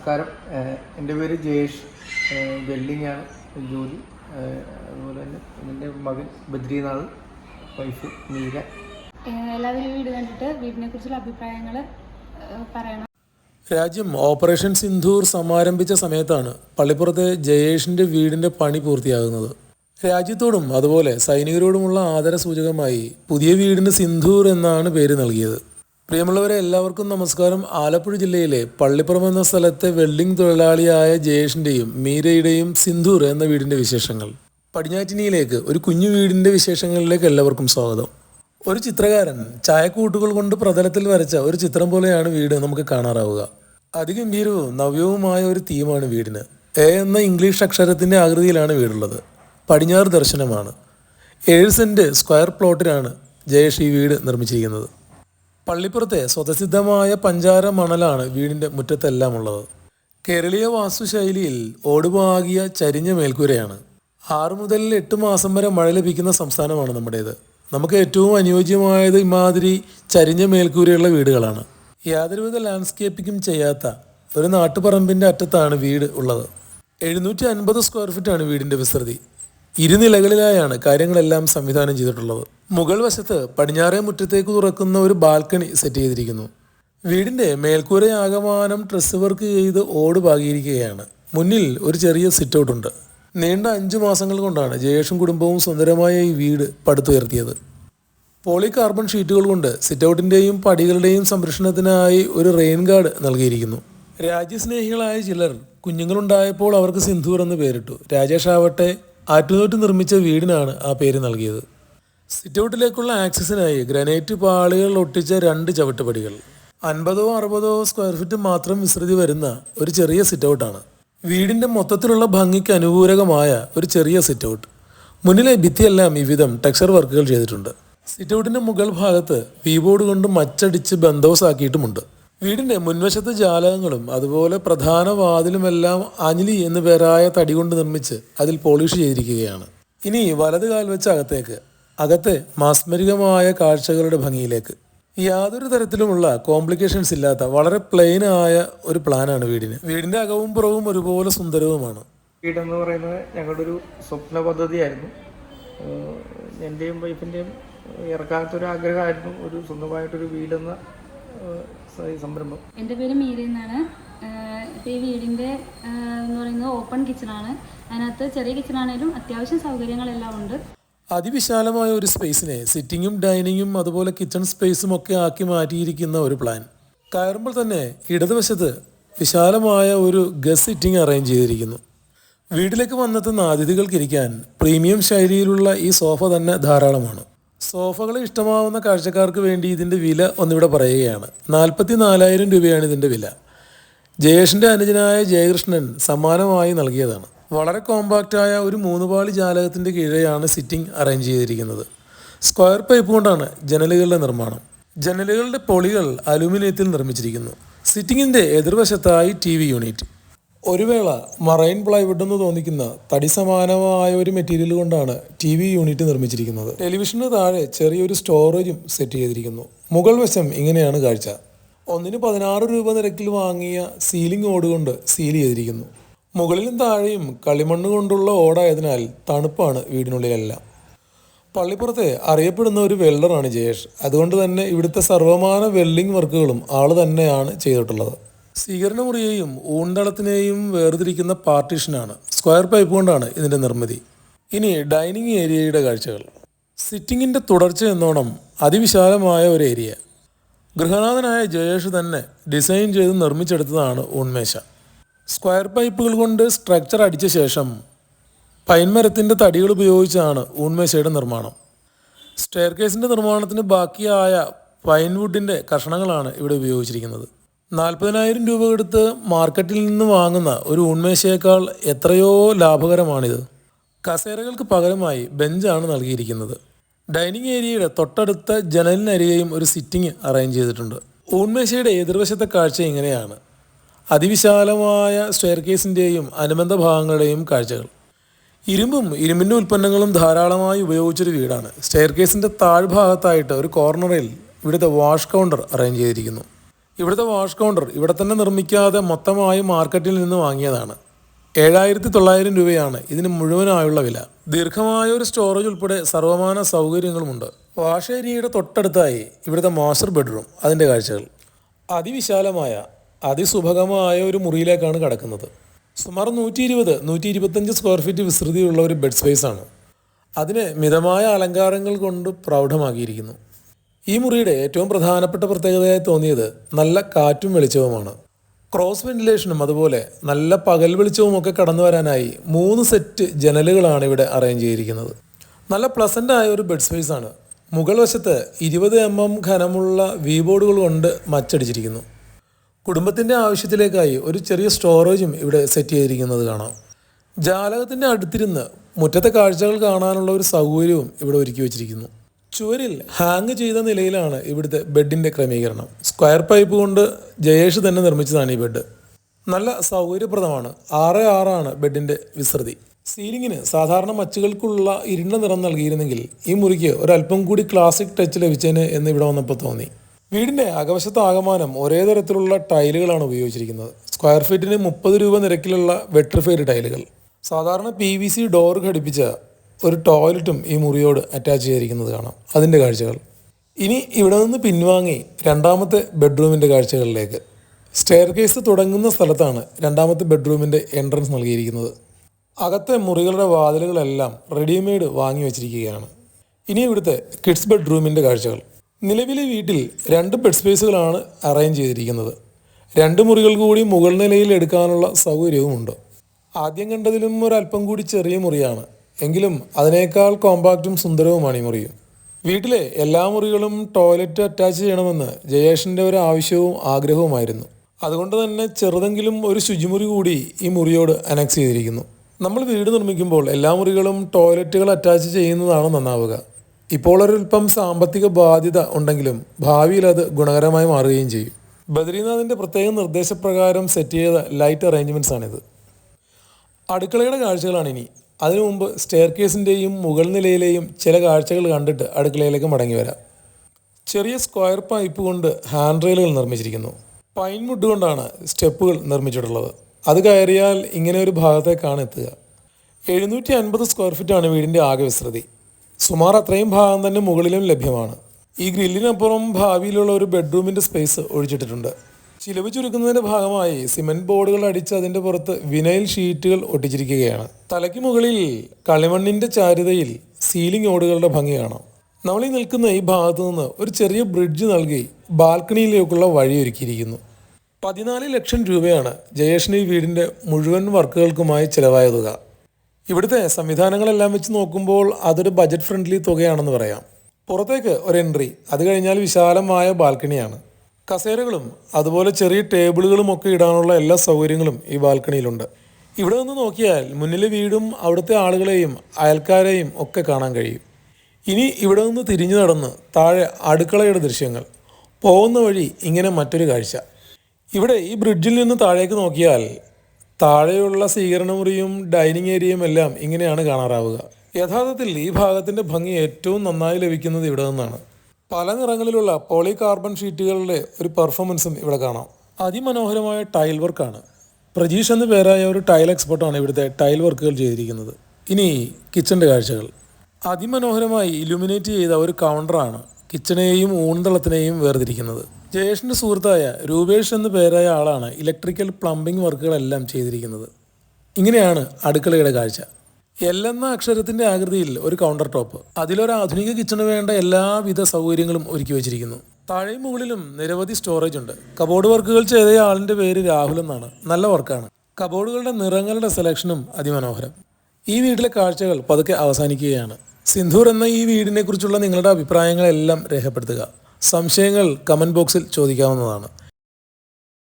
നമസ്കാരം. എന്റെ പേര് ജയേഷ്. വെൽഡിംഗ് ആണ് ജോലി. അതുപോലെ തന്നെ എന്റെ മകൻ ബദ്രീനാഥ്. വൈഫ് മീര. ഏഹ് എല്ലാവരും വീട് കണ്ടിട്ട് വീടിനെ കുറിച്ചുള്ള അഭിപ്രായങ്ങൾ പറയണം. രാജ്യം ഓപ്പറേഷൻ സിന്ധൂർ സമാരംഭിച്ച സമയത്താണ് പള്ളിപ്പുറത്തെ ജയേഷിന്റെ വീടിന്റെ പണി പൂർത്തിയാകുന്നത്. രാജ്യത്തോടും അതുപോലെ സൈനികരോടുമുള്ള ആദരസൂചകമായി പുതിയ വീടിന് സിന്ധൂർ എന്നാണ് പേര് നൽകിയത്. പ്രിയമുള്ളവരെ എല്ലാവർക്കും നമസ്കാരം. ആലപ്പുഴ ജില്ലയിലെ പള്ളിപ്പുറം എന്ന സ്ഥലത്തെ വെൽഡിംഗ് തൊഴിലാളിയായ ജയേഷിന്റെയും മീരയുടെയും സിന്ധൂർ എന്ന വീടിന്റെ വിശേഷങ്ങൾ. പടിഞ്ഞാറ്റിനിയിലേക്ക് ഒരു കുഞ്ഞു വീടിന്റെ വിശേഷങ്ങളിലേക്ക് എല്ലാവർക്കും സ്വാഗതം. ഒരു ചിത്രകാരൻ ചായക്കൂട്ടുകൾ കൊണ്ട് പ്രതലത്തിൽ വരച്ച ഒരു ചിത്രം പോലെയാണ് വീട് നമുക്ക് കാണാറാവുക. അതിഗംഭീരവും നവ്യവുമായ ഒരു തീമാണ് വീടിന്. എ എന്ന ഇംഗ്ലീഷ് അക്ഷരത്തിന്റെ ആകൃതിയിലാണ് വീടുള്ളത്. പടിഞ്ഞാറ് ദർശനമാണ്. ഏഴ് സെന്റ് സ്ക്വയർ പ്ലോട്ടിലാണ് ജയേഷ് ഈ വീട് നിർമ്മിച്ചിരിക്കുന്നത്. പള്ളിപ്പുറത്തെ സ്വതസിദ്ധമായ പഞ്ചാര മണലാണ് വീടിന്റെ മുറ്റത്തെല്ലാം ഉള്ളത്. കേരളീയ വാസ്തുശൈലിയിൽ ഓടുപാകിയ ചരിഞ്ഞ മേൽക്കൂരയാണ്. ആറു മുതൽ എട്ട് മാസം വരെ മഴ ലഭിക്കുന്ന സംസ്ഥാനമാണ് നമ്മുടേത്. നമുക്ക് ഏറ്റവും അനുയോജ്യമായത് ഇമാതിരി ചരിഞ്ഞ മേൽക്കൂരയുള്ള വീടുകളാണ്. യാതൊരുവിധ ലാൻഡ്സ്കേപ്പിങ്ങും ചെയ്യാത്ത ഒരു നാട്ടുപറമ്പിന്റെ അറ്റത്താണ് വീട് ഉള്ളത്. എഴുന്നൂറ്റി അൻപത് സ്ക്വയർ ഫീറ്റാണ് വീടിന്റെ വിസ്തൃതി. ഇരുനിലകളിലായാണ് കാര്യങ്ങളെല്ലാം സംവിധാനം ചെയ്തിട്ടുള്ളത്. മുകൾ വശത്ത് പടിഞ്ഞാറേ മുറ്റത്തേക്ക് തുറക്കുന്ന ഒരു ബാൽക്കണി സെറ്റ് ചെയ്തിരിക്കുന്നു. വീടിന്റെ മേൽക്കൂരയാകമാനം ഡ്രസ് വർക്ക് ചെയ്ത് ഓട് പാകിയിരിക്കുകയാണ്. മുന്നിൽ ഒരു ചെറിയ സിറ്റ് ഔട്ട് ഉണ്ട്. നീണ്ട അഞ്ചു മാസങ്ങൾ കൊണ്ടാണ് ജയേഷും കുടുംബവും സുന്ദരമായ ഈ വീട് പടുത്തുയർത്തിയത്. പോളി കാർബൺ ഷീറ്റുകൾ കൊണ്ട് സിറ്റൗട്ടിന്റെയും പടികളുടെയും സംരക്ഷണത്തിനായി ഒരു റെയിൻ ഗാർഡ് നൽകിയിരിക്കുന്നു. രാജ്യസ്നേഹികളായ ചിലർ കുഞ്ഞുങ്ങളുണ്ടായപ്പോൾ അവർക്ക് സിന്ധൂർ എന്ന് പേരിട്ടു. രാജേഷ് ആവട്ടെ ആറ്റുനോറ്റ് നിർമ്മിച്ച വീടിനാണ് ആ പേര് നൽകിയത്. സിറ്റൗട്ടിലേക്കുള്ള ആക്സസിനായി ഗ്രാനൈറ്റ് പാളികൾ ഒട്ടിച്ച രണ്ട് ചവിട്ടുപടികൾ. അൻപതോ അറുപതോ സ്ക്വയർ ഫീറ്റ് മാത്രം വിസ്തൃതി വരുന്ന ഒരു ചെറിയ സിറ്റൗട്ടാണ്. വീടിന്റെ മൊത്തത്തിലുള്ള ഭംഗിക്ക് അനുകൂലകമായ ഒരു ചെറിയ സിറ്റൗട്ട്. മുന്നിലെ ഭിത്തിയെല്ലാം വിവിധം ടെക്സ്ചർ വർക്കുകൾ ചെയ്തിട്ടുണ്ട്. സിറ്റൗട്ടിന്റെ മുകൾ ഭാഗത്ത് വീബോർഡ് കൊണ്ട് മച്ചടിച്ച് ബന്ധോസാക്കിയിട്ടുമുണ്ട്. വീടിന്റെ മുൻവശത്തെ ജാലകങ്ങളും അതുപോലെ പ്രധാന വാതിലുമെല്ലാം അഞ്ജലി എന്നു പേരായ തടി കൊണ്ട് നിർമ്മിച്ച് അതിൽ പോളിഷ് ചെയ്തിരിക്കുകയാണ്. ഇനി വലത് കാൽ വെച്ച് അകത്തേക്ക് അകത്തെ മാസ്മരികമായ കാഴ്ചകളുടെ ഭംഗിയിലേക്ക്. യാതൊരു തരത്തിലുമുള്ള കോംപ്ലിക്കേഷൻസ് ഇല്ലാത്ത വളരെ പ്ലെയിൻ ആയ ഒരു പ്ലാനാണ് വീടിന്. വീടിന്റെ അകവും പുറവും ഒരുപോലെ സുന്ദരവുമാണ്. വീടെന്ന് പറയുന്നത് ഞങ്ങളുടെ ഒരു സ്വപ്ന പദ്ധതിയായിരുന്നു. എന്റെയും വൈഫിന്റെയും ഇറക്കാത്തൊരു ആഗ്രഹമായിരുന്നു ഒരു സ്വന്തമായിട്ടൊരു വീടെന്ന സംരംഭം. എന്റെ പേര് മീര എന്നാണ്. ഇപ്പോൾ ഈ വീടിന്റെ എന്ന് പറയുന്നത് ഓപ്പൺ കിച്ചണാണ്. അതിനകത്ത് ചെറിയ കിച്ചണാണേലും അത്യാവശ്യം സൗകര്യങ്ങളെല്ലാം ഉണ്ട്. അതിവിശാലമായ ഒരു സ്പേസിനെ സിറ്റിങ്ങും ഡൈനിങ്ങും അതുപോലെ കിച്ചൺ സ്പേസും ഒക്കെ ആക്കി മാറ്റിയിരിക്കുന്ന ഒരു പ്ലാൻ. കയറുമ്പോൾ തന്നെ ഇടതുവശത്ത് വിശാലമായ ഒരു ഗസ് സിറ്റിംഗ് അറേഞ്ച് ചെയ്തിരിക്കുന്നു. വീട്ടിലേക്ക് വന്നെത്തുന്ന അതിഥികൾക്ക് ഇരിക്കാൻ പ്രീമിയം ശൈലിയിലുള്ള ഈ സോഫ തന്നെ ധാരാളമാണ്. സോഫകൾ ഇഷ്ടമാവുന്ന കാഴ്ചക്കാർക്ക് വേണ്ടി ഇതിന്റെ വില ഒന്നിവിടെ പറയുകയാണ്. നാൽപ്പത്തി നാലായിരം രൂപയാണ് ഇതിന്റെ വില. ജയേഷിന്റെ അനുജനായ ജയകൃഷ്ണൻ സമ്മാനമായി നൽകിയതാണ്. വളരെ കോമ്പാക്റ്റായ ഒരു മൂന്നുപാളി ജാലകത്തിന്റെ കീഴെയാണ് സിറ്റിംഗ് അറേഞ്ച് ചെയ്തിരിക്കുന്നത്. സ്ക്വയർ പൈപ്പ് കൊണ്ടാണ് ജനലുകളുടെ നിർമ്മാണം. ജനലുകളുടെ പൊളികൾ അലുമിനിയത്തിൽ നിർമ്മിച്ചിരിക്കുന്നു. സിറ്റിങ്ങിന്റെ എതിർവശത്തായി ടി വി യൂണിറ്റ്. ഒരു വേള മറൈൻ പ്ലൈവുഡ് എന്ന് തോന്നിക്കുന്ന തടി സമാനമായ ഒരു മെറ്റീരിയൽ കൊണ്ടാണ് ടി വി യൂണിറ്റ് നിർമ്മിച്ചിരിക്കുന്നത്. ടെലിവിഷന് താഴെ ചെറിയൊരു സ്റ്റോറേജും സെറ്റ് ചെയ്തിരിക്കുന്നു. മുകൾ വശം ഇങ്ങനെയാണ് കാഴ്ച. ഒന്നിന് പതിനാറ് രൂപ നിരക്കിൽ വാങ്ങിയ സീലിംഗ് ഓട് കൊണ്ട് സീൽ ചെയ്തിരിക്കുന്നു. മുകളിലും താഴെയും കളിമണ്ണ് കൊണ്ടുള്ള ഓടായതിനാൽ തണുപ്പാണ് വീടിനുള്ളിലെല്ലാം. പള്ളിപ്പുറത്തെ അറിയപ്പെടുന്ന ഒരു വെൽഡറാണ് ജയേഷ്. അതുകൊണ്ട് തന്നെ ഇവിടുത്തെ സർവമാന വെൽഡിംഗ് വർക്കുകളും ആൾ തന്നെയാണ് ചെയ്തിട്ടുള്ളത്. സ്വീകരണ മുറിയെയും ഊണ്ടളത്തിനെയും വേർതിരിക്കുന്ന പാർട്ടീഷനാണ്. സ്ക്വയർ പൈപ്പ് കൊണ്ടാണ് ഇതിന്റെ നിർമ്മിതി. ഇനി ഡൈനിങ് ഏരിയയുടെ കാഴ്ചകൾ. സിറ്റിങ്ങിന്റെ തുടർച്ച എന്നോണം അതിവിശാലമായ ഒരു ഏരിയ. ഗൃഹനാഥനായ ജയേഷ് തന്നെ ഡിസൈൻ ചെയ്ത് നിർമ്മിച്ചെടുത്തതാണ് ഊൺമേശ. സ്ക്വയർ പൈപ്പുകൾ കൊണ്ട് സ്ട്രക്ചർ അടിച്ച ശേഷം പൈൻമരത്തിന്റെ തടികൾ ഉപയോഗിച്ചാണ് ഊൺമേശയുടെ നിർമ്മാണം. സ്റ്റെയർ കേസിന്റെ നിർമ്മാണത്തിന് ബാക്കിയായ പൈൻവുഡിന്റെ കഷണങ്ങളാണ് ഇവിടെ ഉപയോഗിച്ചിരിക്കുന്നത്. നാൽപ്പതിനായിരം രൂപ കൊടുത്ത് മാർക്കറ്റിൽ നിന്ന് വാങ്ങുന്ന ഒരു ഉണ്മേശയേക്കാൾ എത്രയോ ലാഭകരമാണിത്. കസേരകൾക്ക് പകരമായി ബെഞ്ചാണ് നൽകിയിരിക്കുന്നത്. ഡൈനിങ് ഏരിയയുടെ തൊട്ടടുത്ത ജനലിനരികെയും ഒരു സിറ്റിംഗ് അറേഞ്ച് ചെയ്തിട്ടുണ്ട്. ഊൺമേശയുടെ എതിർവശത്തെ കാഴ്ച ഇങ്ങനെയാണ്. അതിവിശാലമായ സ്റ്റെയർ കേസിന്റെയും അനുബന്ധ ഭാഗങ്ങളുടെയും കാഴ്ചകൾ. ഇരുമ്പും ഇരുമ്പിന്റെ ഉൽപ്പന്നങ്ങളും ധാരാളമായി ഉപയോഗിച്ചൊരു വീടാണ്. സ്റ്റെയർ കേസിന്റെ താഴ്ഭാഗത്തായിട്ട് ഒരു കോർണറിൽ ഇവിടുത്തെ വാഷ് കൗണ്ടർ അറേഞ്ച് ചെയ്തിരിക്കുന്നു. ഇവിടുത്തെ വാഷ് കൗണ്ടർ ഇവിടെ തന്നെ നിർമ്മിക്കാതെ മൊത്തമായി മാർക്കറ്റിൽ നിന്ന് വാങ്ങിയതാണ്. ഏഴായിരത്തി തൊള്ളായിരം രൂപയാണ് ഇതിന് മുഴുവനായുള്ള വില. ദീർഘമായ ഒരു സ്റ്റോറേജ് ഉൾപ്പെടെ സർവമാന സൗകര്യങ്ങളുമുണ്ട്. വാഷ് ഏരിയയുടെ തൊട്ടടുത്തായി ഇവിടുത്തെ മാസ്റ്റർ ബെഡ്റൂം അതിന്റെ കാഴ്ചകൾ. അതിവിശാലമായ അതിസുഭകമായ ഒരു മുറിയിലേക്കാണ് കടക്കുന്നത്. സുമാർ നൂറ്റി ഇരുപത് നൂറ്റി ഇരുപത്തഞ്ച് സ്ക്വയർ ഫീറ്റ് വിസ്തൃതിയുള്ള ഒരു ബെഡ് സ്പേസ് ആണ്. അതിനെ മിതമായ അലങ്കാരങ്ങൾ കൊണ്ട് പ്രൗഢമാക്കിയിരിക്കുന്നു. ഈ മുറിയുടെ ഏറ്റവും പ്രധാനപ്പെട്ട പ്രത്യേകതയായി തോന്നിയത് നല്ല കാറ്റും വെളിച്ചവുമാണ്. ക്രോസ് വെന്റിലേഷനും അതുപോലെ നല്ല പകൽ വെളിച്ചവും ഒക്കെ കടന്നു വരാനായി മൂന്ന് സെറ്റ് ജനലുകളാണ് ഇവിടെ അറേഞ്ച് ചെയ്തിരിക്കുന്നത്. നല്ല പ്ലസന്റ് ആയ ഒരു ബെഡ് സ്പേസ് ആണ്. മുകൾ വശത്ത് ഇരുപത് എം എം ഘനമുള്ള വി ബോർഡുകൾ കൊണ്ട് മച്ചടിച്ചിരിക്കുന്നു. കുടുംബത്തിന്റെ ആവശ്യത്തിലേക്കായി ഒരു ചെറിയ സ്റ്റോറേജും ഇവിടെ സെറ്റ് ചെയ്തിരിക്കുന്നത് കാണാം. ജാലകത്തിന്റെ അടുത്തിരുന്ന് മുറ്റത്തെ കാഴ്ചകൾ കാണാനുള്ള ഒരു സൗകര്യവും ഇവിടെ ഒരുക്കി വെച്ചിരിക്കുന്നു. ചുവരിൽ ഹാങ് ചെയ്ത നിലയിലാണ് ഇവിടുത്തെ ബെഡിന്റെ ക്രമീകരണം. സ്ക്വയർ പൈപ്പ് കൊണ്ട് ജയേഷ് തന്നെ നിർമ്മിച്ചതാണ് ഈ ബെഡ് നല്ല സൗകര്യപ്രദമാണ്. ആറ് ആറാണ് ബെഡിന്റെ വിസ്തൃതി. സീലിങ്ങിന് സാധാരണ മച്ചുകൾക്കുള്ള ഇരുണ്ട നിറം നൽകിയിരുന്നെങ്കിൽ ഈ മുറിക്ക് ഒരല്പം കൂടി ക്ലാസിക് ടച്ച് ലഭിച്ചേന് എന്ന് ഇവിടെ വന്നപ്പോൾ തോന്നി. വീടിന്റെ അകവശത്ത് ആകമാനം ഒരേ തരത്തിലുള്ള ടൈലുകളാണ് ഉപയോഗിച്ചിരിക്കുന്നത്. സ്ക്വയർ ഫീറ്റിന് മുപ്പത് രൂപ നിരക്കിലുള്ള വെട്രിഫൈഡ് ടൈലുകൾ. സാധാരണ പി വി സി ഡോർ ഘടിപ്പിച്ച ഒരു ടോയ്ലറ്റും ഈ മുറിയോട് അറ്റാച്ച് ചെയ്തിരിക്കുന്നത് കാണാം. അതിന്റെ കാഴ്ചകൾ. ഇനി ഇവിടെ നിന്ന് പിൻവാങ്ങി രണ്ടാമത്തെ ബെഡ്റൂമിന്റെ കാഴ്ചകളിലേക്ക്. സ്റ്റെയർ കേസ് തുടങ്ങുന്ന സ്ഥലത്താണ് രണ്ടാമത്തെ ബെഡ്റൂമിന്റെ എൻട്രൻസ് നൽകിയിരിക്കുന്നത്. അകത്തെ മുറികളുടെ വാതിലുകളെല്ലാം റെഡിമെയ്ഡ് വാങ്ങി വെച്ചിരിക്കുകയാണ്. ഇനി ഇവിടുത്തെ കിഡ്സ് ബെഡ്റൂമിന്റെ കാഴ്ചകൾ. നിലവിലെ വീട്ടിൽ രണ്ട് ബെഡ് സ്പേസുകളാണ് അറേഞ്ച് ചെയ്തിരിക്കുന്നത്. രണ്ട് മുറികൾ കൂടി മുകൾ നിലയിൽ എടുക്കാനുള്ള സൗകര്യവുമുണ്ട്. ആദ്യം കണ്ടതിലും ഒരല്പം കൂടി ചെറിയ മുറിയാണ്. എങ്കിലും അതിനേക്കാൾ കോമ്പാക്റ്റും സുന്ദരവുമാണ് ഈ മുറിയും വീട്ടിലെ എല്ലാ മുറികളും ടോയ്ലറ്റ് അറ്റാച്ച് ചെയ്യണമെന്ന് ജയേഷിന്റെ ഒരു ആവശ്യവും ആഗ്രഹവുമായിരുന്നു. അതുകൊണ്ട് തന്നെ ചെറുതെങ്കിലും ഒരു ശുചിമുറി കൂടി ഈ മുറിയോട് അനക്സ് ചെയ്തിരിക്കുന്നു. നമ്മൾ വീട് നിർമ്മിക്കുമ്പോൾ എല്ലാ മുറികളും ടോയ്ലറ്റുകൾ അറ്റാച്ച് ചെയ്യുന്നതാണ് നന്നാവുക. ഇപ്പോൾ ഒരൽപ്പം സാമ്പത്തിക ബാധ്യത ഉണ്ടെങ്കിലും ഭാവിയിൽ അത് ഗുണകരമായി മാറുകയും ചെയ്യും. ബദ്രീനാഥിന്റെ പ്രത്യേക നിർദ്ദേശപ്രകാരം സെറ്റ് ചെയ്ത ലൈറ്റ് അറേഞ്ച്മെന്റ്സ് ആണിത്. അടുക്കളയുടെ കാഴ്ചകളാണ് ഇനി. അതിനു മുമ്പ് സ്റ്റെയർ കേസിന്റെയും മുകൾ നിലയിലെയും ചില കാഴ്ചകൾ കണ്ടിട്ട് അടുക്കളയിലേക്ക് മടങ്ങി വരാം. ചെറിയ സ്ക്വയർ പൈപ്പ് കൊണ്ട് ഹാൻഡ് റെയിലുകൾ നിർമ്മിച്ചിരിക്കുന്നു. പൈൻ വുഡ് കൊണ്ടാണ് സ്റ്റെപ്പുകൾ നിർമ്മിച്ചിട്ടുള്ളത്. അത് കയറിയാൽ ഇങ്ങനെ ഒരു ഭാഗത്തേക്കാണ് എത്തുക. എഴുന്നൂറ്റി അൻപത് സ്ക്വയർ ഫീറ്റാണ് വീടിന്റെ ആകെ വിസ്തൃതി. സുമാർ അത്രയും ഭാഗം തന്നെ മുകളിലും ലഭ്യമാണ്. ഈ ഗ്രില്ലിനപ്പുറം ഭാവിയിലുള്ള ഒരു ബെഡ്റൂമിന്റെ സ്പേസ് ഒഴിച്ചിട്ടിട്ടുണ്ട്. ചിലവ് ചുരുക്കുന്നതിന്റെ ഭാഗമായി സിമെന്റ് ബോർഡുകൾ അടിച്ച് അതിന്റെ പുറത്ത് വിനൈൽ ഷീറ്റുകൾ ഒട്ടിച്ചിരിക്കുകയാണ്. തലയ്ക്ക് മുകളിൽ കളിമണ്ണിന്റെ ചാരുതയിൽ സീലിംഗ് ഓടുകളുടെ ഭംഗി കാണാം. നമ്മൾ ഈ നിൽക്കുന്ന ഈ ഭാഗത്തു നിന്ന് ഒരു ചെറിയ ബ്രിഡ്ജ് നൽകി ബാൽക്കണിയിലേക്കുള്ള വഴിയൊരുക്കിയിരിക്കുന്നു പതിനാല് ലക്ഷം രൂപയാണ് ജയേഷിന് ഈ വീടിന്റെ മുഴുവൻ വർക്കുകൾക്കുമായി ചിലവായ തുക. ഇവിടുത്തെ സംവിധാനങ്ങളെല്ലാം വെച്ച് നോക്കുമ്പോൾ അതൊരു ബജറ്റ് ഫ്രണ്ട്ലി തുകയാണെന്ന് പറയാം. പുറത്തേക്ക് ഒരു എൻട്രി അത് കഴിഞ്ഞാൽ വിശാലമായ ബാൽക്കണിയാണ്. കസേരകളും അതുപോലെ ചെറിയ ടേബിളുകളും ഒക്കെ ഇടാനുള്ള എല്ലാ സൗകര്യങ്ങളും ഈ ബാൽക്കണിയിലുണ്ട്. ഇവിടെ നിന്ന് നോക്കിയാൽ മുന്നിലെ വീടും അവിടുത്തെ ആളുകളെയും അയൽക്കാരെയും ഒക്കെ കാണാൻ കഴിയും. ഇനി ഇവിടെ നിന്ന് തിരിഞ്ഞു നടന്ന് താഴെ അടുക്കളയുടെ ദൃശ്യങ്ങൾ. പോകുന്ന വഴി ഇങ്ങനെ മറ്റൊരു കാഴ്ച. ഇവിടെ ഈ ബ്രിഡ്ജിൽ നിന്ന് താഴേക്ക് നോക്കിയാൽ താഴെയുള്ള സ്വീകരണ മുറിയും ഡൈനിങ് ഏരിയയും എല്ലാം ഇങ്ങനെയാണ് കാണാറാവുക. യഥാർത്ഥത്തിൽ ഈ ഭാഗത്തിന്റെ ഭംഗി ഏറ്റവും നന്നായി ലഭിക്കുന്നത് ഇവിടെ നിന്നാണ്. പല നിറങ്ങളിലുള്ള പോളി കാർബൺ ഷീറ്റുകളുടെ ഒരു പെർഫോമൻസും ഇവിടെ കാണാം. അതിമനോഹരമായ ടൈൽ വർക്കാണ് പ്രജീഷ് എന്ന പേരായ ഒരു ടൈൽ എക്സ്പെർട്ടാണ് ഇവിടുത്തെ ടൈൽ വർക്കുകൾ ചെയ്തിരിക്കുന്നത്. ഇനി കിച്ചന്റെ കാഴ്ചകൾ. അതിമനോഹരമായി ഇലുമിനേറ്റ് ചെയ്ത ഒരു കൗണ്ടറാണ് കിച്ചണെയും ഊൺതളത്തിനെയും വേർതിരിക്കുന്നത്. ജയേഷിന്റെ സുഹൃത്തായ രൂപേഷ് എന്ന പേരായ ആളാണ് ഇലക്ട്രിക്കൽ പ്ലംബിംഗ് വർക്കുകളെല്ലാം ചെയ്തിരിക്കുന്നത്. ഇങ്ങനെയാണ് അടുക്കളയുടെ കാഴ്ച. എൽ എന്ന അക്ഷരത്തിന്റെ ആകൃതിയിൽ ഒരു കൗണ്ടർ ടോപ്പ് അതിലൊരു ആധുനിക കിച്ചണ് വേണ്ട എല്ലാവിധ സൗകര്യങ്ങളും ഒരുക്കി വെച്ചിരിക്കുന്നു. താഴെ മുകളിലും നിരവധി സ്റ്റോറേജ് ഉണ്ട്. കബോർഡ് വർക്കുകൾ ചെയ്ത ആളിന്റെ പേര് രാഹുൽ എന്നാണ്. നല്ല വർക്കാണ് കബോർഡുകളുടെ നിറങ്ങളുടെ സെലക്ഷനും അതിമനോഹരം. ഈ വീട്ടിലെ കാഴ്ചകൾ പതുക്കെ അവസാനിക്കുകയാണ്. സിന്ധൂർ എന്ന ഈ വീടിനെ കുറിച്ചുള്ള നിങ്ങളുടെ അഭിപ്രായങ്ങളെല്ലാം രേഖപ്പെടുത്തുക. സംശയങ്ങൾ കമന്റ് ബോക്സിൽ ചോദിക്കാവുന്നതാണ്.